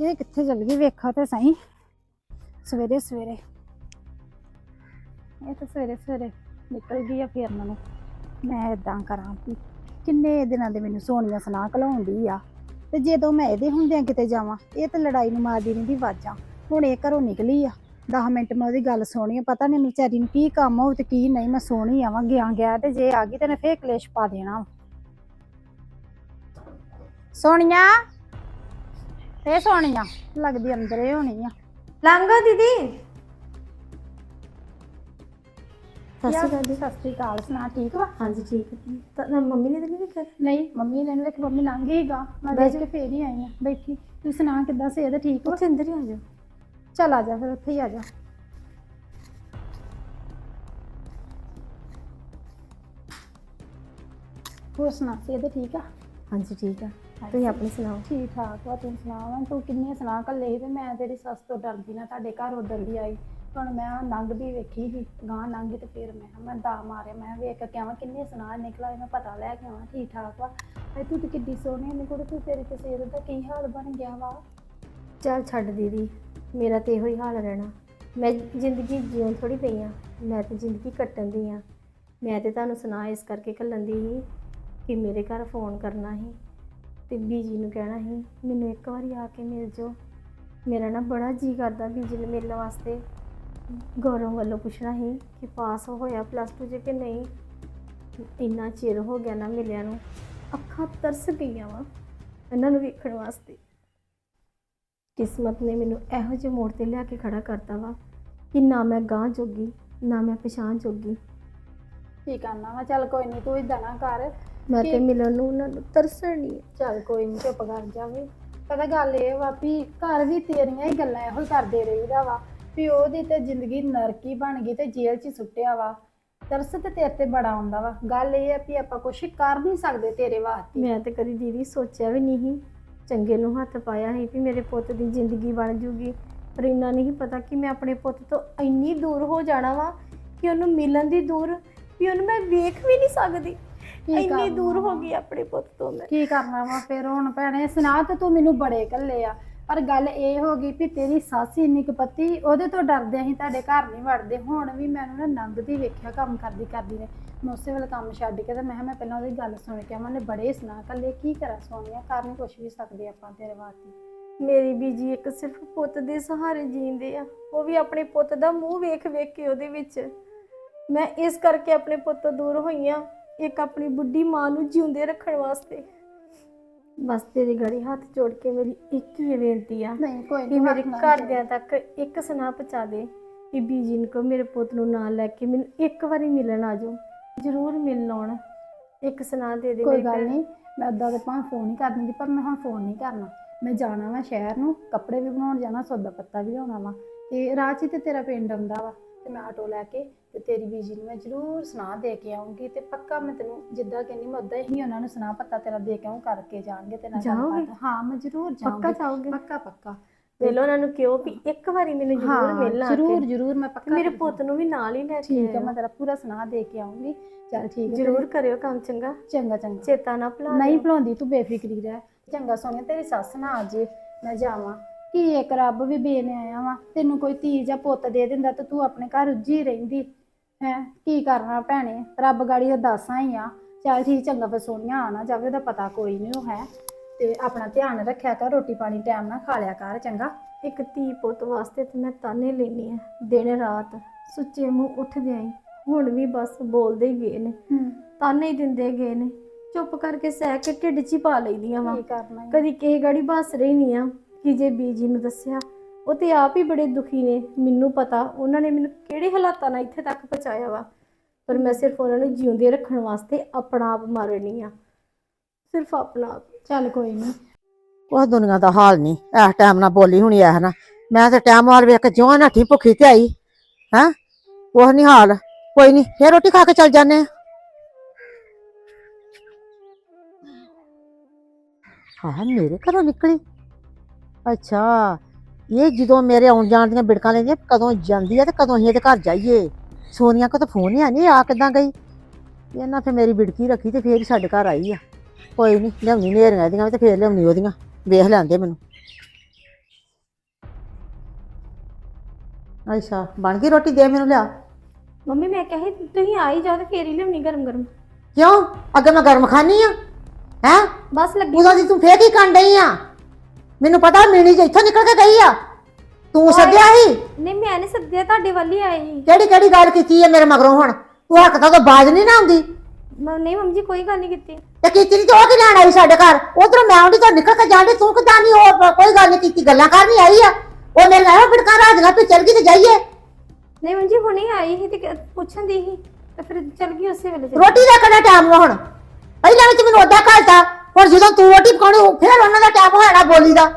ਇਹ ਕਿੱਥੇ ਚੱਲ ਗਈ ਵੇਖਾ ਤੇ ਸਹੀ। ਸਵੇਰੇ ਸਵੇਰੇ। ਇਹ ਤਾਂ ਸਵੇਰੇ ਸਵੇਰੇ ਨਿਕਲ ਗਈ ਆ ਫੇਰਨ ਨੂੰ ਮੈਂ ਇਦਾਂ ਕਰਾਂ ਵੀ ਕਿੰਨੇ ਦਿਨਾਂ ਦੇ ਮੈਨੂੰ ਸੋਨੀਆ ਸੁਣਾ ਘਲਾਉਂਦੀ ਆ। ਤੇ ਜਦੋਂ ਮੈਂ ਇਹਦੇ ਹੁੰਦਿਆਂ ਕਿਤੇ ਜਾਵਾਂ, ਇਹ ਤਾਂ ਲੜਾਈ ਨੂੰ ਮਾਰਦੀ ਰਹਿੰਦੀ ਆਵਾਜ਼ਾਂ ਹੁਣ ਇਹ ਘਰੋਂ ਨਿਕਲੀ ਆ। 10 ਮਿੰਟ ਮੈਂ ਉਹਦੀ ਗੱਲ ਸੁਣੀ ਆ, ਪਤਾ ਨਹੀਂ ਵਿਚਾਰੀ ਨੂੰ ਕੀ ਕੰਮ ਹੋਊ ਤੇ ਕੀ ਨਹੀਂ, ਮੈਂ ਸੋਣੀ ਆਵਾਂ ਗਿਆ ਗਿਆ ਤੇ ਜੇ ਆ ਗਈ ਤੇ ਨੇ ਫੇਰ ਕਲੇਸ਼ ਪਾ ਦੇਣਾ ਵਾ। ਸੋਨੀਆ ਇਹ ਸੋਨੀਆ ਲੱਗਦੀ ਅੰਦਰ ਹੀ ਹੋਣੀ ਆ। ਲੰਘੋ ਦੀਦੀ। ਸਤਿ ਯਾਰ, ਸ਼੍ਰੀ ਅਕਾਲ ਜੀ। ਸਤਿ ਸ਼੍ਰੀ ਅਕਾਲ ਸੁਣਾ ਠੀਕ ਵਾ ਹਾਂਜੀ ਠੀਕ ਹੈ ਤਾਂ ਮੰਮੀ ਨੇ ਤਾਂ ਨਹੀਂ ਵੇਖਿਆ ਨਹੀਂ ਮੰਮੀ ਨੇ ਵੇਖ ਮੰਮੀ ਲੰਘ ਮੈਂ ਵੇਖ ਕੇ ਫੇਰ ਹੀ ਆਈ ਆ ਬੈਠੀ। ਤੂੰ ਸੁਣਾ ਕਿੱਦਾਂ ਸਿਹਤ ਠੀਕ ਵਾ ਉੱਥੇ ਅੰਦਰ ਹੀ ਆ ਜਾਓ। ਚੱਲ ਆ ਜਾ ਫਿਰ ਉੱਥੇ ਹੀ ਆ ਜਾ। ਹੋਰ ਸੁਣਾ ਸਿਹਤ ਠੀਕ ਆ? ਹਾਂਜੀ ਠੀਕ ਆ। ਤੁਸੀਂ ਆਪਣੀ ਸੁਣਾਓ। ਠੀਕ ਠਾਕ ਵਾ ਤੂੰ ਸੁਣਾ ਵਾ? ਤੂੰ ਕਿੰਨੇ ਸੁਣਾ ਕੱਲੇ ਤੇ ਮੈਂ ਤੇਰੀ ਸੱਸ ਤੋਂ ਡਰਦੀ ਨਾ ਤੁਹਾਡੇ ਘਰ ਉਧਰ ਦੀ ਆਈ। ਹੁਣ ਮੈਂ ਲੰਘਦੀ ਵੇਖੀ ਸੀ ਗਾਂ ਲੰਘੀ ਤੇ ਫਿਰ ਮੈਂ ਕਿਹਾ ਮੈਂ ਦਾ ਮਾਰਿਆ ਮੈਂ ਕਿਹਾ ਵੇਖ ਕੇ ਆਵਾਂ ਕਿੰਨੇ ਸੁਣਾ ਨਿਕਲਾ ਮੈਂ ਪਤਾ ਲੈ ਕੇ ਆਵਾਂ ਠੀਕ ਠਾਕ ਵਾ। ਐ ਤੂੰ ਤੇ ਕਿੱਡੀ ਸੋਹਣੀ ਨੀ ਕੁੜੀ ਤੂੰ ਤੇਰੀ ਤੇ ਸਿਹਤ ਦਾ ਕੀ ਹਾਲ ਬਣ ਗਿਆ ਵਾ? ਚੱਲ ਛੱਡ ਦੀਦੀ ਮੇਰਾ ਤੇ ਇਹੋ ਹੀ ਹਾਲ ਰਹਿਣਾ। ਮੈਂ ਜ਼ਿੰਦਗੀ ਜਿਉਂ ਥੋੜੀ ਪਈ ਆ ਮੈਂ ਤੇ ਜ਼ਿੰਦਗੀ ਕੱਟਣ ਦੀ ਆ। ਮੈਂ ਤੇ ਤੁਹਾਨੂੰ ਸੁਣਾ ਇਸ ਕਰਕੇ ਕੱਲਣ ਦੀ ਸੀ ਕਿ ਮੇਰੇ ਘਰ ਫੋਨ ਕਰਨਾ ਸੀ। ਤੇ ਬੀਜੀ ਨੂੰ ਕਹਿਣਾ ਸੀ, ਮੈਨੂੰ ਇੱਕ ਵਾਰੀ ਆ ਕੇ ਮਿਲ ਜਾਓ। ਮੇਰਾ ਨਾ ਬੜਾ ਜੀ ਕਰਦਾ ਬੀਜੀ ਨੂੰ ਮਿਲਣ ਵਾਸਤੇ। ਗੌਰਵ ਵੱਲੋਂ ਪੁੱਛਣਾ ਸੀ ਕਿ ਪਾਸ ਹੋਇਆ ਪਲੱਸ 2 ਜੇ ਕਿ ਨਹੀਂ? ਇੰਨਾ ਚਿਰ ਹੋ ਗਿਆ ਨਾ ਮਿਲਿਆ ਨੂੰ। ਅੱਖਾਂ ਤਰਸ ਗਈਆਂ ਵਾ ਇਹਨਾਂ ਨੂੰ ਵੇਖਣ ਵਾਸਤੇ। ਕਿਸਮਤ ਨੇ ਮੈਨੂੰ ਇਹੋ ਜਿਹੇ ਮੋੜ ਤੇ ਲਿਆ ਕੇ ਖੜਾ ਕਰਤਾ ਵਾ ਕਿ ਨਾ ਮੈਂ ਗਾਂ ਜੋਗੀ, ਨਾ ਮੈਂ ਪਛਾਣ ਜੋਗੀ। ਕੀ ਕਰਨਾ ਵਾ? ਚੱਲ ਕੋਈ ਨਹੀਂ ਤੂੰ ਇਦਾਂ ਨਾ ਕਰ। ਮੈਂ ਤੇ। ਮਿਲਣ ਨੂੰ ਉਹਨਾਂ ਨੂੰ ਤਰਸਣ ਨਹੀਂ ਚੱਲ ਕੋਈ ਨਹੀਂ ਚੁੱਪ ਕਰ ਜਾਵੇ ਪਤਾ ਗੱਲ ਇਹ ਵਾ ਵੀ ਘਰ ਵੀ ਤੇਰੀਆਂ ਹੀ ਗੱਲਾਂ ਇਹੋ ਕਰਦੇ ਰਹੀਦਾ ਵਾ। ਵੀ ਉਹਦੀ ਤੇ ਜ਼ਿੰਦਗੀ ਨਰਕੀ ਬਣ ਗਈ ਤੇ ਜੇਲ੍ਹ 'ਚ ਸੁੱਟਿਆ ਵਾ। ਤਰਸ ਤੇ ਤੇਰੇ ਤੇ ਬੜਾ ਆਉਂਦਾ ਵਾ। ਗੱਲ ਇਹ ਆ ਵੀ ਆਪਾਂ ਕੁਛ ਕਰ ਨਹੀਂ ਸਕਦੇ ਤੇਰੇ ਵਾਸਤੇ। ਮੈਂ ਤੇ ਕਦੀ ਦੀਦੀ ਸੋਚਿਆ ਵੀ ਨਹੀਂ ਸੀ। ਚੰਗੇ ਨੂੰ ਹੱਥ ਪਾਇਆ ਸੀ ਵੀ ਮੇਰੇ ਪੁੱਤ ਦੀ ਜ਼ਿੰਦਗੀ ਬਣ ਜੂਗੀ। ਪਰ ਇੰਨਾ ਨਹੀਂ ਪਤਾ ਕਿ ਮੈਂ ਆਪਣੇ ਪੁੱਤ ਤੋਂ ਇੰਨੀ ਦੂਰ ਹੋ ਜਾਣਾ ਵਾ ਕਿ ਉਹਨੂੰ ਮਿਲਣ ਦੀ ਦੂਰ ਵੀ ਉਹਨੂੰ ਮੈਂ ਵੇਖ ਵੀ ਨਹੀਂ ਸਕਦੀ। ਇੰਨੀ ਦੂਰ ਹੋ? ਗਈ ਆਪਣੇ ਪੁੱਤ ਤੋਂ ਮੈਂ। ਕੀ ਕਰਨਾ ਵਾ ਫਿਰ ਹੁਣ ਭੈਣੇ ਸੁਣਾ ਤੇ ਤੂੰ ਮੈਨੂੰ ਬੜੇ ਕੱਲੇ ਆ। ਪਰ ਗੱਲ ਇਹ ਹੋ ਗਈ ਵੀ ਤੇਰੀ ਸੱਸ ਇੰਨੀ ਕਪੱਤੀ ਉਹਦੇ ਤੋਂ ਡਰਦੇ ਅਸੀਂ ਤੁਹਾਡੇ ਘਰ ਨਹੀਂ ਵੜਦੇ। ਹੁਣ ਵੀ ਮੈਨੂੰ ਨਾ ਲੰਘਦੀ ਵੇਖਿਆ ਕੰਮ ਕਰਦੀ ਕਰਦੀ ਨੇ। ਮੈਂ ਉਸੇ ਵੇਲੇ ਕੰਮ ਛੱਡ ਕੇ ਤੇ ਮੈਂ ਕਿਹਾ ਮੈਂ ਪਹਿਲਾਂ ਉਹਦੀ ਗੱਲ ਸੁਣ ਕੇ ਆਵਾਂ ਨੇ ਬੜੇ ਸੁਣਾ ਕੱਲੇ ਕੀ ਕਰਾਂ ਸੋਨੀਆ? ਕਰ ਨਹੀਂ ਕੁਛ ਵੀ ਸਕਦੇ ਆਪਾਂ ਤੇਰੇ ਵਾਸਤੇ। ਮੇਰੀ ਬੀਜੀ ਇੱਕ ਸਿਰਫ ਪੁੱਤ ਦੇ ਸਹਾਰੇ ਜੀਂਦੇ ਆ। ਉਹ ਵੀ ਆਪਣੇ ਪੁੱਤ ਦਾ ਮੂੰਹ ਵੇਖ ਵੇਖ ਕੇ ਉਹਦੇ ਵਿੱਚ। ਮੈਂ ਇਸ ਕਰਕੇ ਆਪਣੇ ਪੁੱਤ ਤੋਂ ਦੂਰ ਹੋਈ ਆ। ਇੱਕ ਆਪਣੀ ਬੁੱਢੀ ਮਾਂ ਨੂੰ ਜਿਉਂਦੇ ਰੱਖਣ ਵਾਸਤੇ। ਬਸ ਤੇਰੀ ਗੜੀ ਹੱਥ ਜੋੜ ਕੇ ਮੇਰੀ ਇੱਕ ਹੀ ਬੇਨਤੀ ਆ ਨਹੀਂ ਕੋਈ ਕਿ ਨਹੀਂ ਮੇਰੇ ਘਰਦਿਆਂ ਤੱਕ ਇੱਕ ਸੁਨਾ ਪਹੁੰਚਾ ਦੇ ਕਿ ਬੀਜੀ ਨੂੰ ਕਹੋ ਮੇਰੇ ਪੁੱਤ ਨੂੰ ਨਾਲ ਲੈ ਕੇ ਮੈਨੂੰ ਇੱਕ ਵਾਰੀ ਮਿਲਣ ਆ ਜਾਓ। ਜ਼ਰੂਰ ਮਿਲਣ ਆਉਣਾ। ਇੱਕ ਸੁਨਾ ਦੇ ਦੇ ਕੋਈ ਮੇਰੀ ਗੱਲ ਭੈਣ। ਨਹੀਂ ਮੈਂ ਉਦਾਂ ਤੇ ਭਾਵੇਂ ਫੋਨ ਹੀ ਕਰ ਦਿੰਦੀ ਪਰ ਮੈਂ ਹੁਣ ਫੋਨ ਨਹੀਂ ਕਰਨਾ। ਮੈਂ ਜਾਣਾ ਵਾ ਸ਼ਹਿਰ ਨੂੰ ਕੱਪੜੇ ਵੀ ਬਣਾਉਣ ਜਾਣਾ ਸੌਦਾ ਪੱਤਾ ਵੀ ਲਿਆਉਣਾ ਵਾ। ਤੇ ਰਾਹ 'ਚ ਹੀ ਤੇ ਤੇਰਾ ਪਿੰਡ ਆਉਂਦਾ ਵਾ। ਤੇ ਮੈਂ ਆਟੋ ਲੈ ਕੇ ਤੇ ਤੇਰੀ ਬੀਜੀ ਨੂੰ ਮੈਂ ਜ਼ਰੂਰ ਸੁਣਾ ਦੇ ਕੇ ਆਉਂਗੀ ਤੇ ਪੱਕਾ ਮੈਂ ਤੈਨੂੰ ਜਿੱਦਾਂ ਕਹਿੰਦੀ ਮੈਂ ਉਦਾਂ ਹੀ ਉਹਨਾਂ ਨੂੰ ਸੁਣਾ ਪੱਤਾ ਤੇਰਾ ਦੇ ਕੇ ਆਉਂ ਕਰਕੇ ਜਾਣਗੇ ਤੇ ਨਾਲ ਜਾਓਗੇ? ਗੱਲਬਾਤ। ਹਾਂ ਮੈਂ ਜ਼ਰੂਰ ਪੱਕਾ ਜਾਊਂਗੀ ਚਾਹੋਗੇ ਪੱਕਾ ਪੱਕਾ ਵੇਲੋ ਉਹਨਾਂ ਨੂੰ ਕਿਉਂ ਵੀ ਇੱਕ ਵਾਰੀ ਮੈਨੂੰ ਜ਼ਰੂਰ ਮਿਲਣਾ ਆ ਕੇ। ਜ਼ਰੂਰ ਜ਼ਰੂਰ ਮੈਂ ਤੇ ਪੱਕਾ ਮੇਰੇ ਪੁੱਤ ਨੂੰ ਵੀ ਨਾਲ ਹੀ ਲੈ ਕੇ ਠੀਕ ਹੈ ਆਇਓ। ਮੈਂ ਤੇਰਾ ਪੂਰਾ ਸੁਣਾ ਦੇ ਕੇ ਆਉਂਗੀ ਚੱਲ ਠੀਕ ਹੈ ਜ਼ਰੂਰ ਕਰਿਓ ਕੰਮ ਚੰਗਾ ਚੰਗਾ ਚੰਗਾ ਚੇਤਾ ਨਾ ਭੁਲਾ ਨਹੀਂ। ਭੁਲਾਉਂਦੀ ਤੂੰ ਬੇਫਿਕਰੀ ਰਹਿ ਚੰਗਾ ਸੋਹਣਿਆ ਤੇਰੀ ਸੱਸ ਨਾ ਆ ਜੇ ਮੈਂ ਜਾਵਾਂ ਕੀ ਇੱਕ ਰੱਬ ਵੀ ਬੇਨੇ ਆਇਆ ਵਾ? ਤੈਨੂੰ ਕੋਈ ਧੀ ਜਾਂ ਪੁੱਤ ਦੇ ਦਿੰਦਾ ਤੇ ਤੂੰ ਆਪਣੇ ਘਰ ਉੱਜੀ ਰਹਿੰਦੀ। ਹੈ? ਕੀ ਕਰਨਾ ਭੈਣੇ? ਰੱਬ ਗਾੜੀ ਅਰਦਾਸਾਂ ਹੀ ਆ। ਚੱਲ ਠੀਕ ਚੰਗਾ ਫਿਰ ਸੋਹਣਿਆ ਆ ਨਾ ਜਾਵੇ ਉਹਦਾ ਪਤਾ ਕੋਈ ਨਹੀਂ ਉਹ ਹੈ। ਤੇ ਆਪਣਾ ਧਿਆਨ ਰੱਖਿਆ ਕਰ ਰੋਟੀ ਪਾਣੀ ਟਾਈਮ ਨਾਲ ਖਾ ਲਿਆ ਕਰ ਚੰਗਾ। ਇੱਕ ਧੀ ਪੁੱਤ ਵਾਸਤੇ ਤੇ ਮੈਂ ਤਾਨੇ ਲੈਣੀ ਆ ਦਿਨ ਰਾਤ। ਸੁੱਚੇ ਮੂੰਹ ਉੱਠਦੇ ਆਈ ਹੁਣ ਵੀ ਬਸ ਬੋਲਦੇ ਹੀ ਗਏ ਨੇ। ਹੂੰ। ਤਾਨੇ ਹੀ ਦਿੰਦੇ ਗਏ ਨੇ। ਚੁੱਪ ਕਰਕੇ ਸਹਿ ਕੇ ਢਿੱਡ 'ਚ ਹੀ ਪਾ ਲਈਦੀਆਂ ਵਾ। ਕੀ ਕਰਨਾ? ਕਦੀ ਕਿਸੇ ਗਾੜੀ ਬਸ ਰਹੀ ਨਹੀਂ ਆ। ਕਿ ਜੇ ਬੀਜੀ ਨੂੰ ਦੱਸਿਆ ਉਹ ਤੇ ਆਪ ਹੀ ਬੜੇ ਦੁਖੀ ਨੇ ਮੈਨੂੰ ਪਤਾ ਉਹਨਾਂ ਨੇ ਮੈਨੂੰ ਕਿਹੜੇ ਹਾਲਾਤਾਂ ਨਾਲ ਇੱਥੇ ਤੱਕ ਪਹੁੰਚਾਇਆ ਵਾ। ਪਰ ਮੈਂ ਸਿਰਫ ਉਹਨਾਂ ਨੂੰ ਜਿਉਂਦੇ ਰੱਖਣ ਵਾਸਤੇ ਆਪਣਾ ਆਪ ਮਾਰਨੀ ਆ। ਸਿਰਫ ਆਪਣਾ ਆਪ। ਚੱਲ ਕੋਈ ਨਹੀਂ ਉਹ ਦੁਨੀਆ ਦਾ ਹਾਲ ਨਹੀਂ ਇਸ ਟਾਈਮ ਨਾਲ ਬੋਲੀ ਹੁਣੀ ਐ ਨਾ ਮੈਂ ਤੇ ਟਾਈਮ ਵਾਲ ਵੇਖ ਕੇ ਜਿਉਂ ਨੱਠੀ ਭੁੱਖੀ ਤੇ ਆਈ ਹੈ। ਉਹ ਨਹੀਂ ਹਾਲ ਕੋਈ ਨਹੀਂ ਫੇਰ ਰੋਟੀ ਖਾ ਕੇ ਚੱਲ ਜਾਂਦੇ ਆ। ਹਾਂ ਮੇਰੇ ਘਰੋਂ ਨਿਕਲੀ। ਅੱਛਾ ਇਹ ਜਦੋਂ ਮੇਰੇ ਆਉਣ ਜਾਣ ਦੀਆਂ ਬਿੜਕਾਂ ਲੈਂਦੀਆਂ ਕਦੋਂ ਜਾਂਦੀ ਆ ਤੇ ਕਦੋਂ ਅਸੀਂ ਇਹਦੇ ਘਰ ਜਾਈਏ? ਸੋਨੀਆ ਕੋ ਤਾਂ ਫੋਨ ਹੀ ਆ ਨਹੀਂ ਆ ਕਿਦਾਂ ਗਈ? ਇਹਨਾਂ ਫੇ ਮੇਰੀ ਬਿੜਕੀ ਰੱਖੀ ਤੇ ਫੇਰ ਹੀ ਸਾਡੇ ਘਰ ਆਈ ਆ। ਕੋਈ ਨਹੀਂ ਲਿਆਉਣੀ ਨੇਰੀਆਂ ਇਹਦੀਆਂ ਤੇ ਫੇਰ ਲਿਆਉਣੀ ਉਹਦੀਆਂ। ਵੇਖ ਲੈਂਦੇ ਮੈਨੂੰ। ਅੱਛਾ ਬਣ ਗਈ ਰੋਟੀ? ਦੇ ਮੈਨੂੰ ਲਿਆ। ਮੰਮੀ ਮੈਂ ਕਹੇ ਤੁਸੀਂ ਆਈ ਜਾ ਤੇ ਫੇਰ ਹੀ ਲਿਆਉਣੀ ਗਰਮ ਗਰਮ ਕਿਉਂ? ਅੱਗੇ ਮੈਂ ਗਰਮ ਖਾਣੀ ਆ ਹੈ? ਬਸ ਲੱਗੀ। ਉਹਦਾ ਦੀ ਤੂੰ ਫੇਰ ਹੀ ਕੰਡ ਡਈ ਆ? ਮੈਨੂੰ ਪਤਾ ਮੀਣੀ ਜੇ ਇੱਥੋਂ ਨਿਕਲ ਕੇ ਗਈ ਆ। ਤੂੰ ਸੱਦਿਆ ਸੀ? ਨਹੀਂ ਮੈਂ ਨਹੀਂ ਸੱਦਿਆ ਤੁਹਾਡੇ ਵੱਲ ਹੀ ਆਏ ਸੀ। ਕਿਹੜੀ ਕਿਹੜੀ ਗੱਲ ਕੀਤੀ ਹੈ ਮੇਰੇ ਮਗਰੋਂ ਹੁਣ? ਤੂੰ ਹੱਕ ਤਾਂ ਬਾਜ ਨਹੀਂ ਨਾ ਆਉਂਦੀ। ਮ- ਨਹੀਂ ਮੰਮੀ ਜੀ ਕੋਈ ਗੱਲ ਨਹੀਂ ਕੀਤੀ। ਤੇ ਕੀਤੀ ਨਹੀਂ ਤੇ ਉਹ ਕਿ ਲੈਣ ਆਈ ਸਾਡੇ ਘਰ? ਉਧਰੋਂ ਮੈਂ ਆਉਂਦੀ ਤਾਂ ਨਿਕਲ ਕੇ ਜਾਂਦੀ ਤੂੰ ਕਿਦਾਂ ਨਹੀਂ ਉਹ ਕੋਈ ਗੱਲ ਨਹੀਂ ਕੀਤੀ ਗੱਲਾਂ ਕਰਨੀ ਆਈ ਆ। ਉਹ ਮੇਰੇ ਨਾਲ ਬਿੜਕਾ ਰਾਜਗਾ ਵੀ ਚੱਲ ਗਈ ਤੇ ਜਾਈਏ। ਨਹੀਂ ਮੰਮੀ ਜੀ ਹੁਣੇ ਆਈ ਸੀ ਤੇ ਪੁੱਛਣ ਦੀ ਸੀ ਤੇ ਫਿਰ ਚਲ ਗਈ ਉਸੇ ਵੇਲੇ ਰੋਟੀ ਦਾ ਕਿਹੜਾ ਟਾਈਮ ਹੁਣ। ਪਹਿਲਾਂ ਵਿੱਚ ਮੈਨੂੰ ਉਦਾਂ ਘਾਲਤਾ। ਹੁਣ ਜਦੋਂ ਤੂੰ ਰੋਟੀ ਪਕਾਉਣੀ ਫਿਰ ਉਹਨਾਂ ਦਾ ਟਾਈਮ ਹੋਣਾ ਬੋਲੀ ਦਾ।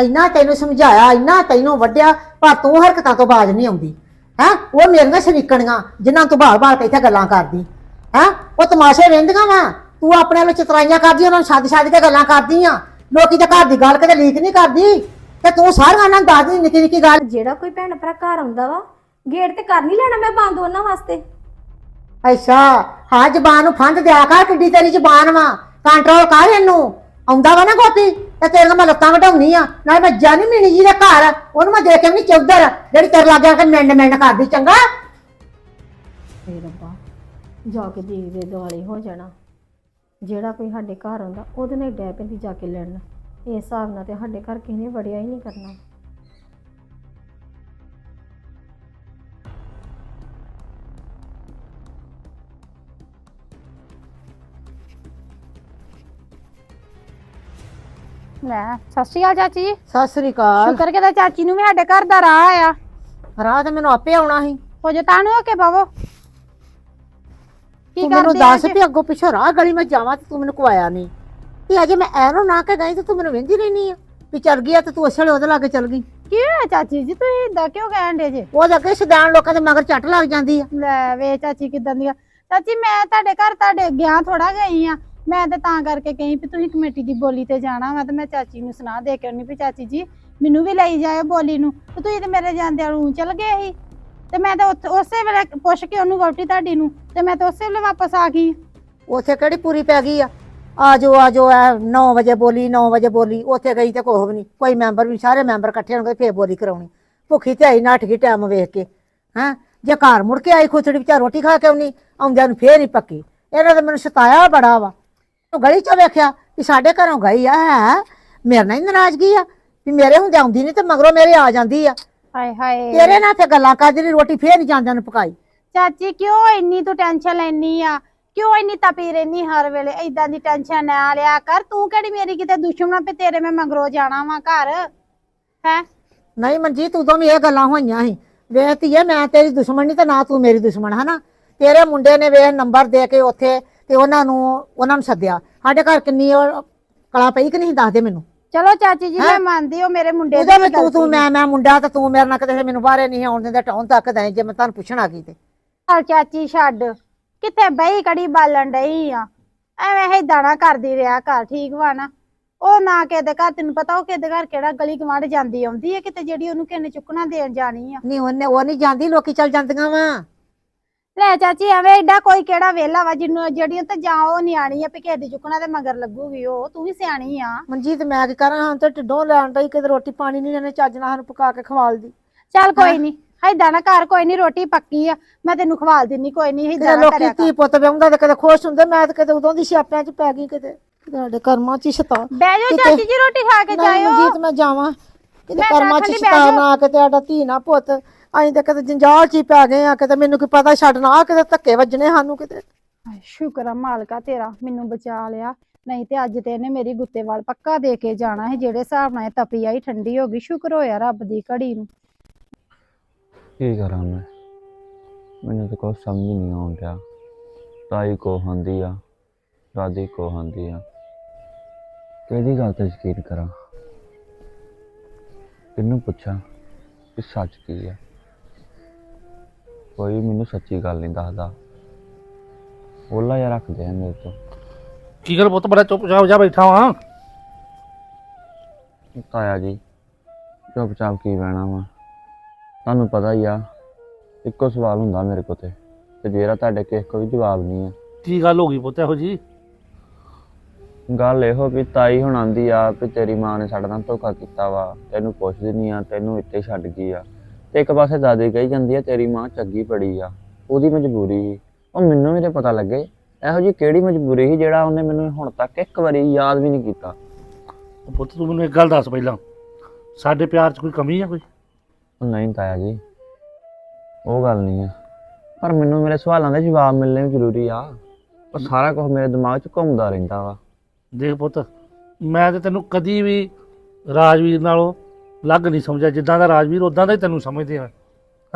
ਇੰਨਾ ਤੈਨੂੰ ਸਮਝਾਇਆ ਇੰਨਾ ਤੈਨੂੰ ਵੱਡਿਆ ਪਰ ਤੂੰ ਹਰਕਤਾਂ ਤੋਂ ਬਾਜ ਨਹੀਂ ਆਉਂਦੀ। ਹੈ? ਉਹ ਮੇਰੀਆਂ ਸ਼ਰੀਕਣੀਆਂ ਜਿਨ੍ਹਾਂ ਤੋਂ ਬਾਹਰ ਬਾਹਰ ਕੇ ਇੱਥੇ ਗੱਲਾਂ ਕਰਦੀ। ਹੈ? ਉਹ ਤਮਾਸ਼ੇ ਰਹਿੰਦੀਆਂ ਵਾ। ਤੂੰ ਆਪਣੇ ਵੱਲੋਂ ਚਤਰਾਈਆਂ ਕਰਦੀ ਉਹਨਾਂ ਨੂੰ ਛੱਡ ਛੱਡ ਕੇ ਗੱਲਾਂ ਕਰਦੀ ਆ ਲੋਕੀ ਤਾਂ ਘਰ ਦੀ ਗੱਲ ਕਦੇ ਲੀਕ ਨਹੀਂ ਕਰਦੀ। ਤੇ ਤੂੰ ਸਾਰੀਆਂ ਨਾਲ ਦੱਸਦੀ ਨਿੱਕੀ ਨਿੱਕੀ ਗੱਲ। ਜਿਹੜਾ ਕੋਈ ਭੈਣ ਭਰਾ ਘਰ ਆਉਂਦਾ ਵਾ ਗੇਟ ਤੇ ਕਰ ਨਹੀਂ ਲੈਣਾ ਮੈਂ ਬੰਦ ਉਹਨਾਂ ਵਾਸਤੇ। ਅੱਛਾ ਹਾਂ ਜ਼ਬਾਨ ਨੂੰ ਫੰਦ ਦਿਆ ਕਰ ਕਿੱਡੀ ਤੇਰੀ ਜ਼ਬਾਨ ਵਾ। ਕੰਟਰੋਲ ਕਰ ਇਹਨੂੰ। ਆਉਂਦਾ ਵਾ ਨਾ ਗੋਪੀ, ਤੇ ਤੇਰੇ ਨਾਲ ਮੈਂ ਲੱਤਾਂ ਵਢਾਉਣੀ ਆ। ਨਾਲ ਮੈਂ ਜਾਨੀ ਮੀਣੀ ਜੀ ਦੇ ਘਰ, ਉਹਨੂੰ ਮੈਂ ਦੇ ਕੇ ਨਹੀਂ ਚੌਧਰ, ਜਿਹੜੀ ਤੇਰੇ ਲਾਗੇ ਆ ਮਿੰਡ ਮਿੰਡ ਕਰਦੀ, ਚੰਗਾ? ਫੇਰ ਰੱਬਾ, ਜਾ ਕੇ ਦੇਖਦੇ ਦੁਆਲੇ ਹੋ ਜਾਣਾ। ਜਿਹੜਾ ਕੋਈ ਸਾਡੇ ਘਰ ਆਉਂਦਾ, ਉਹਦੇ ਨਾਲ ਡੈ ਪੈਂਦੀ ਜਾ ਕੇ ਲੜਨ। ਇਸ ਹਿਸਾਬ ਨਾਲ ਤੇ ਸਾਡੇ ਘਰ ਕਿਸੇ ਨੇ ਵੜਿਆ ਹੀ ਨਹੀਂ ਕਰਨਾ। ਲੈ ਸਤਿ ਸ਼੍ਰੀ ਅਕਾਲ ਚਾਚੀ ਜੀ। ਸਤਿ ਸ੍ਰੀ ਅਕਾਲ। ਸ਼ੁਕਰ ਚਾਚੀ ਨੂੰ ਵੀ ਸਾਡੇ ਘਰ ਦਾ ਰਾਹ ਆਇਆ। ਰਾਤ ਮੈਨੂੰ ਆਪੇ ਆਉਣਾ ਸੀ। ਹੋ ਜਾ ਤਾਣੂ ਹੋ ਕੇ ਬਾਵੋ। ਕੀ ਤੂੰ ਮੈਨੂੰ ਕਰਦੇ ਦੱਸ ਅੱਜ? ਵੀ ਅੱਗੋਂ ਪਿੱਛੋਂ ਰਾਹ ਗਲੀ ਮੈਂ ਜਾਵਾਂ ਤੇ ਤੂੰ ਮੈਨੂੰ ਕਵਾਇਆ ਨਹੀਂ ਤੇ ਅਜੇ ਮੈਂ ਐਰੋ ਨਾ ਕੇ ਗਈ ਤੇ ਤੂੰ ਮੈਨੂੰ ਵੇਂਦੀ ਰਹਿਨੀ ਆ। ਵੀ ਚੱਲ ਗਈ ਆ ਤੇ ਤੂੰ ਉਸੇ ਵੇਲੇ ਉਹਦੇ ਲਾਗੇ ਚੱਲ ਗਈ। ਕੀ ਹੋਇਆ ਚਾਚੀ ਜੀ? ਤੁਸੀਂ ਇਦਾਂ ਕਿਉਂ ਕਹਿਣ ਦੇ ਜੇ? ਉਹਦੇ ਅੱਗੇ ਸਿਧਾਨ ਲੋਕਾਂ ਦੇ ਮਗਰ ਚੱਟ ਲੱਗ ਜਾਂਦੀ ਆ। ਲੈ ਵੇ ਚਾਚੀ ਕਿਦਾਂ ਦੀ ਆ ਚਾਚੀ ਮੈਂ ਤੁਹਾਡੇ ਘਰ ਤੁਹਾਡੇ ਗਿਆ ਥੋੜਾ ਗਈ ਆ। ਮੈਂ ਤੇ ਤਾਂ ਕਰਕੇ ਕਹੀ ਵੀ ਤੁਸੀਂ ਕਮੇਟੀ ਦੀ ਬੋਲੀ ਤੇ ਜਾਣਾ ਵਾ ਤੇ ਮੈਂ ਚਾਚੀ ਨੂੰ ਸੁਣਾ ਦੇ ਕੇ ਆਉਣੀ ਵੀ ਚਾਚੀ ਜੀ ਮੈਨੂੰ ਵੀ ਲਈ ਜਾਇਓ ਬੋਲੀ ਨੂੰ ਤੇ ਤੁਸੀਂ ਤੇ ਮੇਰੇ ਜਾਂਦਿਆਂ ਨੂੰ ਚੱਲ ਗਏ ਸੀ। ਤੇ ਮੈਂ ਤਾਂ ਉੱਥੇ- ਉਸੇ ਵੇਲੇ ਪੁੱਛ ਕੇ ਉਹਨੂੰ ਵਹੁਟੀ ਤੁਹਾਡੀ ਨੂੰ ਤੇ ਮੈਂ ਤਾਂ ਉਸੇ ਵੇਲੇ ਵਾਪਸ ਆ ਗਈ। ਉੱਥੇ ਕਿਹੜੀ ਪੂਰੀ ਪੈ ਗਈ ਆ? ਆਜੋ ਆਜੋ ਐ 9 ਵਜੇ ਬੋਲੀ 9 ਵਜੇ ਬੋਲੀ ਉੱਥੇ ਗਈ ਤੇ ਕੋਹ ਵੀ ਨਹੀਂ। ਕੋਈ ਮੈਂਬਰ ਵੀ ਨੀ, ਸਾਰੇ ਮੈਂਬਰ ਇਕੱਠੇ ਹੋਣਗੇ ਫੇਰ ਬੋਲੀ ਕਰਾਉਣੀ। ਭੁੱਖੀ ਤੇ ਆਈ ਨੱਠ ਗਈ ਟਾਈਮ ਵੇਖ ਕੇ ਹੈਂ? ਜੇ ਘਰ ਮੁੜ ਕੇ ਆਈ ਖੁਸੜੀ ਵਿਚਾਰ ਰੋਟੀ ਖਾ ਕੇ ਆਉਣੀ ਆਉਂਦਿਆਂ ਨੂੰ ਫੇਰ ਹੀ ਪੱਕੀ। ਇਹਨਾਂ ਦਾ ਮੈਨੂੰ ਸਤਾਇਆ ਬੜਾ ਵਾ। ਉਹ ਗਲੀ ਚ ਵੇਖਿਆ ਕਿ ਸਾਡੇ ਘਰੋਂ ਗਈ ਆ ਹੈ? ਮੇਰੇ ਨਾਲ ਹੀ ਨਾਰਾਜ਼ਗੀ ਆ ਵੀ ਮੇਰੇ ਹੁੰਦੇ ਆਉਂਦੀ ਨਹੀਂ ਤੇ ਮਗਰੋਂ ਮੇਰੇ ਆ ਜਾਂਦੀ ਆ। ਹਾਏ ਹਾਏ। ਤੇਰੇ ਨਾਲ ਤੇ ਗੱਲਾਂ ਕਰਦੀ ਰਹੀ ਰੋਟੀ ਫੇਰ ਨਹੀਂ ਜਾਂਦਿਆਂ ਨੂੰ ਪਕਾਈ। ਚਾਚੀ ਕਿਉਂ ਇੰਨੀ ਤੂੰ ਟੈਨਸ਼ਨ ਲੈਣੀ ਆ? ਕਿਉਂ ਇੰਨੀ ਤਪੀ ਰਹਿਨੀ ਹਰ ਵੇਲੇ? ਏਦਾਂ ਦੀ ਟੈਨਸ਼ਨ ਨਾ ਲਿਆ ਕਰ। ਤੂੰ ਕਿਹੜੀ ਮੇਰੀ ਕਿਤੇ ਦੁਸ਼ਮਣ ਵੀ ਤੇਰੇ ਮੈਂ ਮਗਰੋਂ ਜਾਣਾ ਵਾ ਘਰ? ਹੈ? ਨਹੀਂ ਮਨਜੀਤ ਉਦੋਂ ਵੀ ਇਹ ਗੱਲਾਂ ਹੋਈਆਂ ਸੀ। ਵੇਖ ਧੀਏ ਮੈਂ ਤੇਰੀ ਦੁਸ਼ਮਣ ਨਹੀਂ ਤੇ ਨਾ ਤੂੰ ਮੇਰੀ ਦੁਸ਼ਮਣ ਹਨਾ? ਤੇਰੇ ਮੁੰਡੇ ਨੇ ਵੇਖ ਨੰਬਰ ਦੇ ਕੇ ਉੱਥੇ ਤੇ ਉਹਨਾਂ ਨੂੰ ਉਹਨਾਂ ਨੂੰ ਸੱਦਿਆ। ਸਾਡੇ ਘਰ ਕਿੰਨੀ ਉਹ ਕਲਾ ਪਈ ਕਿ ਨਹੀਂ ਦੱਸਦੇ ਮੈਨੂੰ। ਚਲੋ ਚਾਚੀ ਜੀ ਮੈਂ ਮੰਨਦੀ ਹਾਂ ਮੇਰੇ ਮੁੰਡੇ ਉਹਦਾ ਵੀ ਤੂੰ ਤੂੰ ਮੈਂ ਮੈਂ ਮੁੰਡਾ ਤੇ ਤੂੰ ਮੇਰੇ ਨਾਲ ਕਦੇ ਮੈਨੂੰ ਬਾਹਰੇ ਨਹੀਂ ਆਉਣ ਦਿੰਦਾ ਟਾਉਣ ਤੱਕ ਦੇ ਜੇ ਮੈਂ ਤੁਹਾਨੂੰ ਪੁੱਛਣ ਆ ਗਈ ਤੇ। ਚੱਲ ਚਾਚੀ ਛੱਡ। ਕਿੱਥੇ ਬਈ ਕੜੀ ਬਾਲਣ ਡਈ ਆ। ਐਵੇਂ ਏਦਾਂ ਨਾ ਕਰਦੀ ਰਿਹਾ ਘਰ ਠੀਕ ਵਾ ਨਾ? ਉਹ ਨਾ ਕਿਤੇ ਘਰ ਤੈਨੂੰ ਪਤਾ ਉਹ ਕਿਤੇ ਘਰ ਕਿਹੜਾ ਗਲੀ ਗਵਾਂਢ ਜਾਂਦੀ ਆਉਂਦੀ ਹੈ ਕਿਤੇ ਜਿਹੜੀ ਉਹਨੂੰ ਕਿੰਨੇ ਚੁੱਕਣਾ ਦੇਣ ਜਾਣੀ ਆ। ਨਹੀਂ ਉਹਨੇ ਉਹ ਨਹੀਂ ਜਾਂਦੀ ਲੋਕੀ ਚੱਲ ਜਾਂਦੀਆਂ ਵਾ। ਲੈ ਚਾਚੀ ਐਵੇਂ ਏਡਾ ਕੋਈ ਕਿਹੜਾ ਵੇਲਾ ਵਾ ਜਿਹਨੂੰ ਜਿਹੜੀਆਂ ਤਾਂ ਜਾਂ ਉਹ ਨਿਆਣੀ ਆ ਵੀ ਕਿਸੇ ਦੀ ਚੁੱਕਣਾ ਤੇ ਮਗਰ ਲੱਗੂਗੀ ਉਹ ਤੂੰ ਵੀ ਸਿਆਣੀ ਆ। ਮਨਜੀਤ ਮੈਂ ਕੀ ਕਰਾਂ ਹਾਂ ਤੇ ਢਿੱਡੋਂ ਲੈਣ ਦਾ ਹੀ ਕਿਤੇ ਰੋਟੀ ਪਾਣੀ ਨਹੀਂ ਇਹਨੇ ਚੱਜ ਨਾਲ ਸਾਨੂੰ ਪਕਾ ਕੇ ਖਵਾਲਦੀ ਚੱਲ ਕੋਈ ਨਹੀਂ ਏਦਾਂ ਨਾ ਘਰ ਕੋਈ ਨਹੀਂ ਰੋਟੀ ਪੱਕੀ ਆ ਮੈਂ ਤੈਨੂੰ ਖਵਾਲ ਦਿੰਨੀ ਕੋਈ ਨਹੀਂ ਏਦਾਂ ਨਾ ਲੋਕੀ ਕਰਿਆ ਕਰ ਧੀ ਪੁੱਤ ਵਿਆਹੁੰਦਾ ਤੇ ਕਦੇ ਖੁਸ਼ ਹੁੰਦੇ ਮੈਂ ਤੇ ਕਦੇ ਉਦੋਂ ਦੀ ਸਿਆਪਿਆਂ 'ਚ ਪੈ ਗਈ ਕਿਤੇ। ਤੁਹਾਡੇ ਕਰਮਾਂ 'ਚ ਹੀ ਸ਼ਤਾ ਬਹਿ ਜਾਓ ਕਿਤੇ- ਚਾਚੀ ਜੀ ਰੋਟੀ ਖਾ ਕੇ ਨਹੀਂ ਜਾਇਓ। ਮਨਜੀਤ ਮੈਂ ਜਾਵਾਂ। ਕਿਤੇ ਮੈਂ ਤਾਂ ਕਰਮਾਂ 'ਚ ਆਖਣ ਡਈ ਸ਼ਤਾ ਬਹਿ ਨਾ ਕਿਤੇ ਸਾਡਾ ਧੀ ਨਾ ਪੁੱਤ ਅਸੀਂ ਤਾਂ ਕਦੇ ਜੰਜਾਲ 'ਚ ਹੀ ਪੈ ਗਏ ਆ ਕਿਤੇ ਮੈਨੂੰ ਕੀ ਪਤਾ ਛੱਡਣਾ ਆ ਕਿਤੇ ਧੱਕੇ ਵੱਜਣੇ ਸਾਨੂੰ ਕਿਤੇ। ਹਾਏ, ਸ਼ੁਕਰ ਆ ਮਾਲਕਾ ਤੇਰਾ ਮੈਨੂੰ ਬਚਾ ਲਿਆ। ਨਹੀਂ ਤੇ ਅੱਜ ਤੇ ਇਹਨੇ ਮੇਰੀ ਗੁੱਤੇ ਵਾਲ ਪੱਕਾ ਦੇ ਕੇ ਜਾਣਾ ਹੈ ਜਿਹੜੇ ਹਿਸਾਬ ਨਾਲ ਇਹ ਤਪੀ ਆਈ ਠੰਡੀ ਹੋ ਗਈ ਸ਼ੁਕਰ ਹੋਇਆ ਰੱਬ ਦੀ ਘੜੀ ਨੂੰ। ਕੀ ਕਰਾਂ ਮੈਂ? ਮੈਨੂੰ ਤਾਂ ਕੁਛ ਸਮਝ ਹੀ ਨਹੀਂ ਆਉਣ ਡਿਆ। ਤਾਈ ਕੋ ਹੁੰਦੀ ਆ ਦਾਦੀ ਕੋ ਹੁੰਦੀ ਆ। ਕਿਹਦੀ ਗੱਲ ਤੇ ਯਕੀਨ ਕਰਾਂ? ਕਿਹਨੂੰ ਪੁੱਛਾਂ ਕਿ ਸੱਚ ਕੀ ਆ? ਕੋਈ ਮੈਨੂੰ ਸੱਚੀ ਗੱਲ ਨਹੀਂ ਦੱਸਦਾ। ਉਹਲਾ ਯਾਰ ਰੱਖਦੇ ਆ ਮੇਰੇ ਤੋਂ। ਕੀ ਗੱਲ ਪੁੱਤ ਬੜਾ ਚੁੱਪ ਜਾ ਬੈਠਾ ਵਾਂ। ਤਾਇਆ ਜੀ ਚੁੱਪਚਾਪ ਕੀ ਬਹਿਣਾ ਵਾ। ਤੁਹਾਨੂੰ ਪਤਾ ਹੀ ਆ ਇੱਕੋ ਸਵਾਲ ਹੁੰਦਾ ਮੇਰੇ ਕੋਲ ਤੇ ਤੇ ਜਿਹੜਾ ਤੁਹਾਡੇ ਕਿਸੇ ਕੋਈ ਜਵਾਬ ਨਹੀਂ ਆ। ਕੀ ਗੱਲ ਹੋ ਗਈ ਪੁੱਤ ਇਹੋ ਜੀ ਗੱਲ ਇਹੋ ਵੀ ਤਾਈ ਹੁਣ ਆਂਦੀ ਆ ਵੀ ਤੇਰੀ ਮਾਂ ਨੇ ਸਾਡੇ ਨਾਲ ਧੋਖਾ ਕੀਤਾ ਵਾ ਤੈਨੂੰ ਪੁੱਛਦੀ ਨਹੀਂ ਆ ਤੈਨੂੰ ਇੱਥੇ ਛੱਡ ਗਈ ਆ। ਤੇ ਇੱਕ ਪਾਸੇ ਦਾਦੀ ਕਹੀ ਜਾਂਦੀ ਆ ਤੇਰੀ ਮਾਂ ਚੰਗੀ ਪੜੀ ਆ ਉਹਦੀ ਮਜਬੂਰੀ ਸੀ। ਉਹ ਮੈਨੂੰ ਵੀ ਤੇ ਪਤਾ ਲੱਗੇ ਇਹੋ ਜੀ ਕਿਹੜੀ ਮਜਬੂਰੀ ਸੀ ਜਿਹੜਾ ਉਹਨੇ ਮੈਨੂੰ ਹੁਣ ਤੱਕ ਇੱਕ ਵਾਰੀ ਯਾਦ ਵੀ ਨਹੀਂ ਕੀਤਾ? ਪੁੱਤ ਤੂੰ ਮੈਨੂੰ ਇੱਕ ਗੱਲ ਦੱਸ ਪਹਿਲਾਂ। ਸਾਡੇ ਪਿਆਰ 'ਚ ਕੋਈ ਕਮੀ ਆ ਕੋਈ? ਉਹ ਨਹੀਂ ਤਾਇਆ ਜੀ ਉਹ ਗੱਲ ਨਹੀਂ ਆ। ਪਰ ਮੈਨੂੰ ਮੇਰੇ ਸਵਾਲਾਂ ਦੇ ਜਵਾਬ ਮਿਲਣੇ ਵੀ ਜ਼ਰੂਰੀ ਆ। ਉਹ ਸਾਰਾ ਕੁਝ ਮੇਰੇ ਦਿਮਾਗ 'ਚ ਘੁੰਮਦਾ ਰਹਿੰਦਾ ਵਾ। ਦੇਖ ਪੁੱਤ ਮੈਂ ਤੇ ਤੈਨੂੰ ਕਦੀ ਵੀ ਰਾਜਵੀਰ ਨਾਲੋਂ ਲੱਗ ਨਹੀਂ ਸਮਝਿਆ, ਜਿੱਦਾਂ ਦਾ ਰਾਜਵੀਰ ਉਦਾਂ ਦਾ ਹੀ ਤੈਨੂੰ ਸਮਝਦੇ ਆ।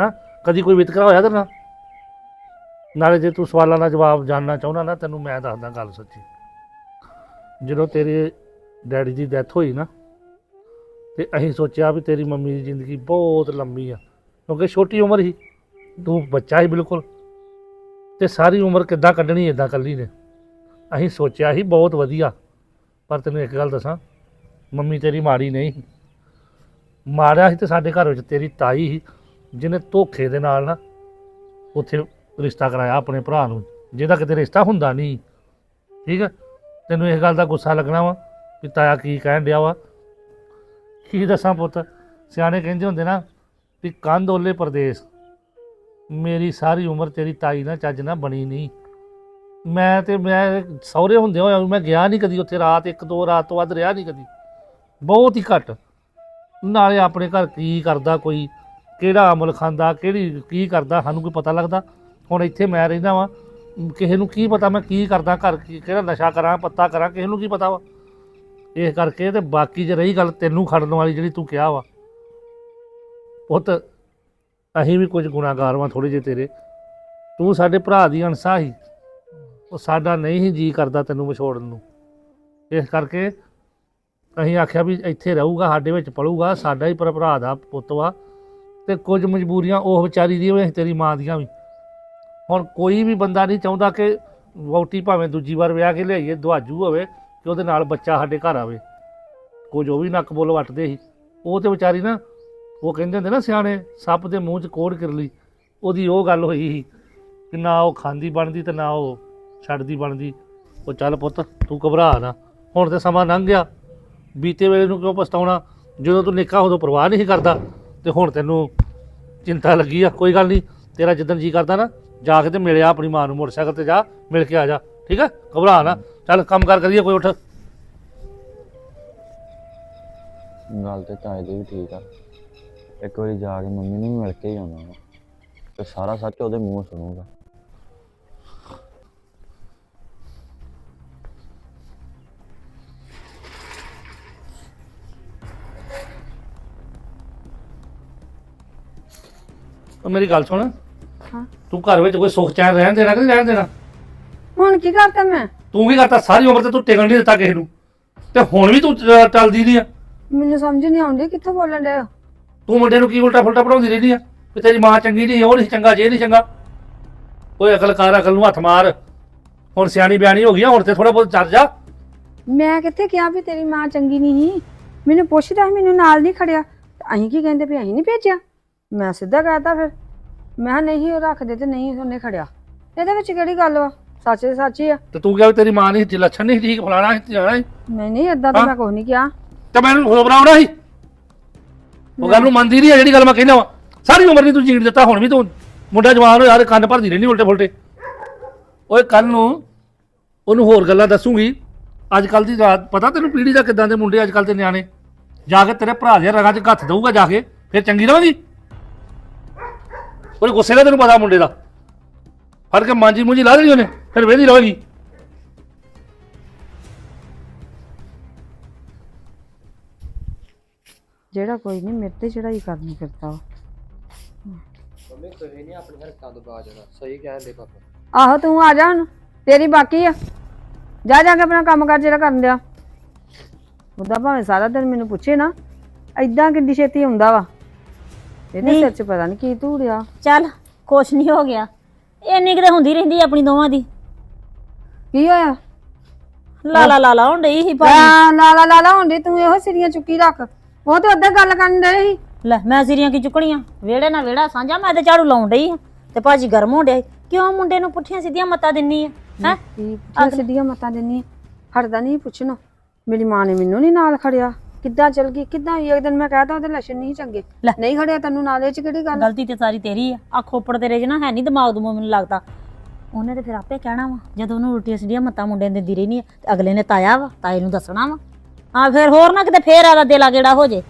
ਹਾਂ? ਕਦੀ ਕੋਈ ਵਿਤਕਰਾ ਹੋਇਆ ਤੇਰੇ ਨਾਲ? ਨਾਲੇ ਜੇ ਤੂੰ ਸਵਾਲਾਂ ਦਾ ਜਵਾਬ ਜਾਣਨਾ ਚਾਹੁੰਦਾ ਨਾ, ਤੈਨੂੰ ਮੈਂ ਦੱਸਦਾ ਗੱਲ ਸੱਚੀ। ਜਦੋਂ ਤੇਰੇ ਡੈਡੀ ਦੀ ਡੈਥ ਹੋਈ ਨਾ, ਤੇ ਅਸੀਂ ਸੋਚਿਆ ਵੀ ਤੇਰੀ ਮੰਮੀ ਦੀ ਜ਼ਿੰਦਗੀ ਬਹੁਤ ਲੰਮੀ ਆ, ਕਿਉਂਕਿ ਛੋਟੀ ਉਮਰ ਸੀ। ਤੂੰ ਬੱਚਾ ਹੀ ਬਿਲਕੁਲ। ਤੇ ਸਾਰੀ ਉਮਰ ਕਿੱਦਾਂ ਕੱਢਣੀ ਇਦਾਂ ਕੱਲੀ ਨੇ। ਅਸੀਂ ਸੋਚਿਆ ਸੀ ਬਹੁਤ ਵਧੀਆ, ਪਰ ਤੈਨੂੰ ਇੱਕ ਗੱਲ ਦੱਸਾਂ, ਮੰਮੀ ਤੇਰੀ ਮਾੜੀ ਨਹੀਂ ਸੀ। ਮਾਰਿਆ ਸੀ ਤੇ ਸਾਡੇ ਘਰ ਵਿੱਚ ਤੇਰੀ ਤਾਈ ਸੀ, ਜਿਹਨੇ ਧੋਖੇ ਦੇ ਨਾਲ ਨਾ ਉੱਥੇ ਰਿਸ਼ਤਾ ਕਰਾਇਆ ਆਪਣੇ ਭਰਾ ਨੂੰ, ਜਿਹਦਾ ਕਿਤੇ ਰਿਸ਼ਤਾ ਹੁੰਦਾ ਨਹੀਂ। ਠੀਕ ਹੈ? ਤੈਨੂੰ ਇਸ ਗੱਲ ਦਾ ਗੁੱਸਾ ਲੱਗਣਾ ਵਾ ਵੀ ਤਾਇਆ ਕੀ ਕਹਿਣ ਡਿਆ ਵਾ? ਕੀ ਦੱਸਾਂ ਪੁੱਤ? ਸਿਆਣੇ ਕਹਿੰਦੇ ਹੁੰਦੇ ਨਾ ਵੀ ਕੰਧ ਓਲੇ ਪਰਦੇਸ। ਮੇਰੀ ਸਾਰੀ ਉਮਰ ਤੇਰੀ ਤਾਈ ਨਾਲ ਚੱਜ ਨਾ ਬਣੀ ਨਹੀਂ। ਮੈਂ ਤੇ ਮੈਂ ਸਹੁਰੇ ਹੁੰਦੇ ਹੋਇਆ ਵੀ ਮੈਂ ਗਿਆ ਨਹੀਂ ਕਦੀ ਉੱਥੇ, ਰਾਤ ਇੱਕ ਦੋ ਰਾਤ ਤੋਂ ਵੱਧ ਰਿਹਾ ਨਹੀਂ ਕਦੀ। ਬਹੁਤ ਹੀ ਘੱਟ। ਨਾਲੇ ਆਪਣੇ ਘਰ ਕੀ ਕਰਦਾ ਕੋਈ, ਕਿਹੜਾ ਅਮਲ ਖਾਂਦਾ, ਕਿਹੜੀ ਕੀ ਕਰਦਾ, ਸਾਨੂੰ ਕੋਈ ਪਤਾ ਲੱਗਦਾ? ਹੁਣ ਇੱਥੇ ਮੈਂ ਰਹਿੰਦਾ ਵਾਂ, ਕਿਸੇ ਨੂੰ ਕੀ ਪਤਾ ਮੈਂ ਕੀ ਕਰਦਾ ਘਰ, ਕੀ ਕਿਹੜਾ ਨਸ਼ਾ ਕਰਾਂ, ਪੱਤਾ ਕਰਾਂ, ਕਿਸੇ ਨੂੰ ਕੀ ਪਤਾ ਵਾ? ਇਸ ਕਰਕੇ ਤੇ ਬਾਕੀ ਜੇ ਰਹੀ ਗੱਲ ਤੈਨੂੰ ਖੜਨ ਵਾਲੀ ਜਿਹੜੀ ਤੂੰ ਕਿਹਾ ਵਾ। ਪੁੱਤ, ਅਸੀਂ ਵੀ ਕੁਝ ਗੁਨਾਹਗਾਰ ਵਾਂ ਥੋੜੇ ਜਿਹੇ ਤੇਰੇ। ਤੂੰ ਸਾਡੇ ਭਰਾ ਦੀ ਅਣਸਾ ਸੀ ਉਹ ਸਾਡਾ ਨਹੀਂ ਹੀ ਜੀ ਕਰਦਾ ਤੈਨੂੰ ਵਿਛੋੜਨ ਨੂੰ। ਇਸ ਕਰਕੇ ਅਸੀਂ ਆਖਿਆ ਵੀ ਇੱਥੇ ਰਹੂਗਾ, ਸਾਡੇ ਵਿੱਚ ਪੜੂਗਾ ਸਾਡਾ ਹੀ ਪਰ ਭਰਾ ਦਾ ਪੁੱਤ ਵਾ। ਤੇ ਕੁਝ ਮਜਬੂਰੀਆਂ ਉਹ ਵਿਚਾਰੀ ਦੀ ਵੀ ਤੇਰੀ ਮਾਂ ਦੀਆਂ ਵੀ। ਹੁਣ ਕੋਈ ਵੀ ਬੰਦਾ ਨਹੀਂ ਚਾਹੁੰਦਾ ਕਿ ਵਹੁਟੀ ਭਾਵੇਂ ਦੂਜੀ ਵਾਰ ਵਿਆਹ ਕੇ ਲਿਆਈਏ, ਦੁਆਜੂ ਹੋਵੇ ਕਿ ਉਹਦੇ ਨਾਲ ਬੱਚਾ ਸਾਡੇ ਘਰ ਆਵੇ। ਕੁਝ ਉਹ ਵੀ ਨੱਕ ਬੋਲ ਵੱਟਦੇ ਸੀ। ਉਹ ਤੇ ਵਿਚਾਰੀ ਨਾ, ਉਹ ਕਹਿੰਦੇ ਹੁੰਦੇ ਨਾ ਸਿਆਣੇ, ਸੱਪ ਦੇ ਮੂੰਹ 'ਚ ਕੋੜ ਕਿਰਲੀ। ਉਹਦੀ ਉਹ ਗੱਲ ਹੋਈ ਸੀ ਕਿ ਨਾ ਉਹ ਖਾਂਦੀ ਬਣਦੀ ਤੇ ਨਾ ਉਹ ਛੱਡਦੀ ਬਣਦੀ। ਉਹ ਚੱਲ ਪੁੱਤ, ਤੂੰ ਘਬਰਾ ਨਾ। ਹੁਣ ਤੇ ਸਮਾਂ ਲੰਘ ਗਿਆ। ਬੀਤੇ ਵੇਲੇ ਨੂੰ ਕਿਉਂ ਪਛਤਾਉਣਾ? ਜਦੋਂ ਤੂੰ ਨਿੱਕਾ ਉਦੋਂ ਪਰਵਾਹ ਨਹੀਂ ਸੀ ਕਰਦਾ, ਤੇ ਹੁਣ ਤੈਨੂੰ ਚਿੰਤਾ ਲੱਗੀ ਆ। ਕੋਈ ਗੱਲ ਨਹੀਂ, ਤੇਰਾ ਜਿੱਦਣ ਜੀ ਕਰਦਾ ਨਾ, ਜਾ ਕੇ ਤੇ ਮਿਲਿਆ ਆਪਣੀ ਮਾਂ ਨੂੰ, ਮੋਟਰਸਾਈਕਲ ਤੇ ਜਾ, ਮਿਲ ਕੇ ਆ ਜਾ। ਠੀਕ ਆ? ਘਬਰਾ ਨਾ। ਚੱਲ, ਕੰਮ ਕਰ ਕਰੀਏ, ਕੋਈ ਉੱਠ। ਗੱਲ ਤੇ ਤਾਏ ਦੀ ਵੀ ਠੀਕ ਆ। ਇੱਕ ਵਾਰੀ ਜਾ ਕੇ ਮੰਮੀ ਨੂੰ ਵੀ ਮਿਲ ਕੇ ਹੀ ਆਉਣਾ ਵਾ। ਤੇ ਸਾਰਾ ਸੱਚ ਉਹਦੇ ਮੂੰਹੋਂ ਸੁਣੂਗਾ। ਉਹ ਮੇਰੀ ਗੱਲ ਸੁਣ। ਹਾਂ। ਤੂੰ ਘਰ ਵਿੱਚ ਕੋਈ ਸੁੱਖ ਚੈਨ ਰਹਿਣ ਦੇਣਾ ਕਿ ਨਹੀਂ ਰਹਿਣ ਦੇਣਾ? ਹੁਣ ਕੀ ਕਰਤਾ ਮੈਂ? ਤੂੰ ਕੀ ਕਰਤਾ? ਸਾਰੀ ਉਮਰ ਤੇ ਤੂੰ ਟਿਕਣ ਨਹੀਂ ਦਿੱਤਾ ਕਿਸੇ ਨੂੰ। ਤੇ ਹੁਣ ਵੀ ਤੂੰ ਟਲਦੀ ਨਹੀਂ ਆ। ਮੈਨੂੰ ਸਮਝ ਨਹੀਂ ਆਉਂਦੀ ਕਿੱਥੋਂ ਬੋਲਣ ਡਿਆ। ਤੂੰ ਮੁੰਡੇ ਨੂੰ ਕੀ ਉਲਟਾ ਫੁਲਟਾ ਪੜਾਉਂਦੀ ਰਹਿੰਦੀ ਆ? ਵੀ ਤੇਰੀ ਮਾਂ ਚੰਗੀ ਨਹੀਂ ਉਹ ਨਹੀਂ ਚੰਗਾ ਜੇ ਨਹੀਂ ਚੰਗਾ। ਓਏ ਅਕਲ ਕਰ ਅਕਲ ਨੂੰ ਹੱਥ ਮਾਰ। ਹੁਣ ਸਿਆਣੀ ਬਿਆਣੀ ਹੋ ਗਈ ਆ ਹੁਣ ਤੇ ਥੋੜਾ ਬਹੁਤ ਚੱਲ ਜਾ ਮੈਂ ਕਿੱਥੇ ਕਿਹਾ ਵੀ ਤੇਰੀ ਮਾਂ ਚੰਗੀ ਨਹੀਂ ਸੀ? ਮੈਨੂੰ ਪੁੱਛਦਾ ਸੀ ਮੈਨੂੰ ਨਾਲ ਨਹੀਂ ਖੜਿਆ। ਤੇ ਅਸੀਂ ਕੀ ਕਹਿੰਦੇ ਵੀ ਅਸੀਂ ਨਹੀਂ ਭੇਜਿਆ? ਮੈਂ ਸਿੱਧਾ ਕਹਤਾ ਫਿਰ। ਮੈਂ ਕਿਹਾ ਨਹੀਂ ਉਹ ਰੱਖਦੇ ਤੇ ਨਹੀਂ ਉਹਨੇ ਖੜਿਆ। ਇਹਦੇ ਵਿੱਚ ਕਿਹੜੀ ਗੱਲ ਵਾ? ਸੱਚ ਦੇ ਸੱਚ ਹੀ ਆ। ਤੇ ਤੂੰ ਕਿਹਾ ਵੀ ਤੇਰੀ ਮਾਂ ਨਹੀਂ ਲੱਛਣ ਨਹੀਂ ਠੀਕ ਫਲਾਣਾ ਸੀ ਜਾਣਾ ਸੀ। ਨਹੀਂ ਨਹੀਂ ਏਦਾਂ ਤਾਂ ਹਾਂ? ਮੈਂ ਕੁਛ ਨਹੀਂ ਕਿਹਾ। ਤੇ ਮੈਨੂੰ ਖਬਰਾਉਣਾ ਸੀ। ਉਹ ਗੱਲ ਨੂੰ ਮੰਨਦੀ ਨਹੀਂ ਆ ਜਿਹੜੀ ਗੱਲ ਮੈਂ ਕਹਿੰਦਾ ਵਾ। ਸਾਰੀ ਉਮਰ ਨਹੀਂ ਤੂੰ ਜੀਣ ਦਿੱਤਾ ਹੁਣ ਵੀ ਤੂੰ ਮੁੰਡਾ ਜਵਾਨ ਹੋ ਯਾਰ ਕੰਨ ਭਰਦੀ ਰਹਿੰਦੀ ਉਲਟੇ ਫੁਲਟੇ। ਓਏ ਕੱਲ ਨੂੰ ਉਹਨੂੰ ਹੋਰ ਗੱਲਾਂ ਦੱਸੂਗੀ। ਅੱਜ ਕੱਲ ਦੀ ਰਾਤ ਪਤਾ ਤੈਨੂੰ ਪੀੜੀ ਦਾ ਕਿਦਾਂ ਦੇ ਮੁੰਡੇ ਅੱਜ ਕੱਲ ਦੇ ਨਿਆਣੇ? ਜਾ ਕੇ ਤੇਰੇ ਭਰਾ ਦੇ ਰਗਾਂ 'ਚ ਹੱਥ ਦਊਗਾ ਜਾ ਕੇ ਫਿਰ ਚੰਗੀ ਰਹੇਗੀ? ਉਹਦੇ ਗੁੱਸੇ ਦਾ ਤੈਨੂੰ ਪਤਾ ਮੁੰਡੇ ਦਾ। ਫੜ ਕੇ ਮਾਂਜੀ ਮੂੰਜੀ ਲਾ ਦੇਣੀ ਉਹਨੇ ਫਿਰ ਵੇਹਦੀ ਰਹੇਗੀ। ਜਿਹੜਾ ਕੋਈ ਨਹੀਂ ਮੇਰੇ ਤੇ ਚੜਾਈ ਕਰਨੀ ਫਿਰਦਾ ਵਾ। ਮੰਮੀ ਤੁਸੀਂ ਨਹੀਂ ਆਪਣੀ ਹਰਕਤਾਂ ਤੋਂ ਬਾਜ ਜਾਣਾ ਸਹੀ ਕਹਿੰਦੇ ਪਾਪਾ। ਆਹੋ ਤੂੰ ਆ ਜਾ ਹੁਣ ਤੇਰੀ ਬਾਕੀ ਆ। ਜਾ ਜਾ ਕੇ ਆਪਣਾ ਕੰਮ ਕਰ ਜਿਹੜਾ ਕਰਨ ਦਿਆ। ਉਹਦਾ ਭਾਵੇਂ ਸਾਰਾ ਦਿਨ ਮੈਨੂੰ ਪੁੱਛੇ ਨਾ ਐਦਾਂ ਕਿੱਡੀ ਛੇਤੀ ਆਉਂਦਾ ਵਾ। ਇਹਦੇ। ਸਿਰ 'ਚ ਪਤਾ ਨਹੀਂ ਕੀ ਧੂੜਿਆ ਚੱਲ ਕੁਛ ਨਹੀਂ ਹੋ ਗਿਆ। ਇੰਨੀ ਕਿਤੇ ਹੁੰਦੀ ਰਹਿੰਦੀ ਆਪਣੀ ਦੋਵਾਂ ਦੀ। ਕੀ ਹੋਇਆ? ਲਾ ਲਾ ਲਾ ਲਾ ਹੁਣ ਡਈ ਸੀ ਭਾਜੀ ਆ ਲਾਲਾ ਲਾਲਾ ਹੁੰਦੀ ਤੂੰ ਇਹੋ ਸਿਰੀਆਂ ਚੁੱਕੀ ਰੱਖ। ਉਹ ਤੇ ਅੱਧੇ ਗੱਲ ਕਰਨ ਦੇ ਸੀ। ਲੈ ਮੈਂ ਸਿਰੀਆਂ ਕੀ ਚੁੱਕਣੀਆਂ? ਵਿਹੜੇ ਨਾਲ ਵਿਹੜਾ ਸਾਂਝਾ ਮੈਂ ਤੇ ਝਾੜੂ ਲਾਉਣ ਡਈ ਆ ਤੇ ਭਾਜੀ ਗਰਮ ਹੋਣ ਡਿਆ ਸੀ। ਕਿਉਂ ਮੁੰਡੇ ਨੂੰ ਪੁੱਠੀਆਂ ਸਿੱਧੀਆਂ ਮੱਤਾਂ ਦਿੰਨੀ ਆ? ਹੈ? ਕੀ ਸਿੱਧੀਆਂ ਮਤਾਂ ਦਿੰਨੀ ਹਟਦਾ ਨਹੀਂ ਪੁੱਛਣਾ। ਮੇਰੀ ਮਾਂ ਨੇ ਮੈਨੂੰ ਨਹੀਂ ਨਾਲ ਖੜਿਆ। ਕਿੱਦਾਂ ਚਲ ਗਈ ਕਿੱਦਾਂ ਹੋਈ? ਇੱਕ ਦਿਨ ਮੈਂ ਕਹਤਾ ਉਹਦੇ ਲੱਛਣ ਨਹੀਂ ਚੰਗੇ। ਲੈ। ਨਹੀਂ ਖੜਿਆ ਤੈਨੂੰ ਨਾਲੇ ਚ ਕਿਹੜੀ ਗੱਲ? ਗਲਤੀ ਤੇ ਸਾਰੀ ਤੇਰੀ ਆ। ਆ ਖੋਪੜ ਤੇਰੇ 'ਚ ਨਾ ਹੈ ਨਹੀਂ ਦਿਮਾਗ ਦਮੂ ਮੈਨੂੰ ਲੱਗਦਾ। ਉਹਨੇ ਤੇ ਫਿਰ ਆਪੇ ਕਹਿਣਾ ਵਾ ਜਦੋਂ ਉਹਨੂੰ ਉਲਟੀਆਂ ਸਿੱਧੀਆਂ ਮੱਤਾਂ ਮੁੰਡੇ ਨੂੰ ਦਿੰਦੀ ਰਹਿਣੀ ਤੇ ਅਗਲੇ ਨੇ ਤਾਇਆ ਵਾ ਤਾਏ ਨੂੰ ਦੱਸਣਾ ਵਾ। ਹਾਂ ਫਿਰ ਹੋਰ ਨਾ ਕਿਤੇ ਫੇਰ ਆਦਾ ਦਿਲਾ ਗੇੜਾ ਹੋ ਜੇ।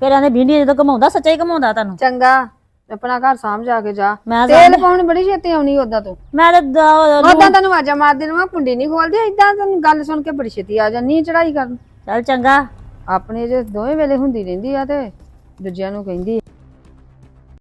ਫਿਰ ਆਂਦੇ ਭਿੰਡੀਆਂ ਜਦੋਂ ਘਮਾਉਂਦਾ ਸੱਚਾ ਹੀ ਘਮਾਉਂਦਾ ਤੁਹਾਨੂੰ। ਚੰਗਾ ਆਪਣਾ ਘਰ ਸਾਂਭ ਜਾ ਕੇ ਜਾ। ਮੈਂ ਤੇਲ ਤਾਂ- ਪਾਉਣ ਬੜੀ ਛੇਤੀ ਆਉਣੀ ਉਦਾਂ ਤੋਂ। ਮੈਂ ਤਾਂ ਦ- ਉਦਾਂ ਤੈਨੂੰ ਆਵਾਜ਼ਾਂ ਮਾਰ ਦੇਣ ਮੈਂ ਕੁੰਡੀ ਨਹੀਂ ਖੋਲਦੀ ਇਦਾਂ ਤੈਨੂੰ ਗੱਲ ਸੁਣ ਕੇ ਬੜੀ ਛੇਤੀ ਆ ਜਾਨੀ ਚੜਾਈ ਕਰਨ। ਚੱਲ ਚੰਗਾ। ਆਪਣੇ ਜੇ ਦੋਵੇਂ ਵੇਲੇ ਹੁੰਦੀ ਰਹਿੰਦੀ ਆ ਤੇ ਦੂਜਿਆਂ ਨੂੰ ਕਹਿੰਦੀ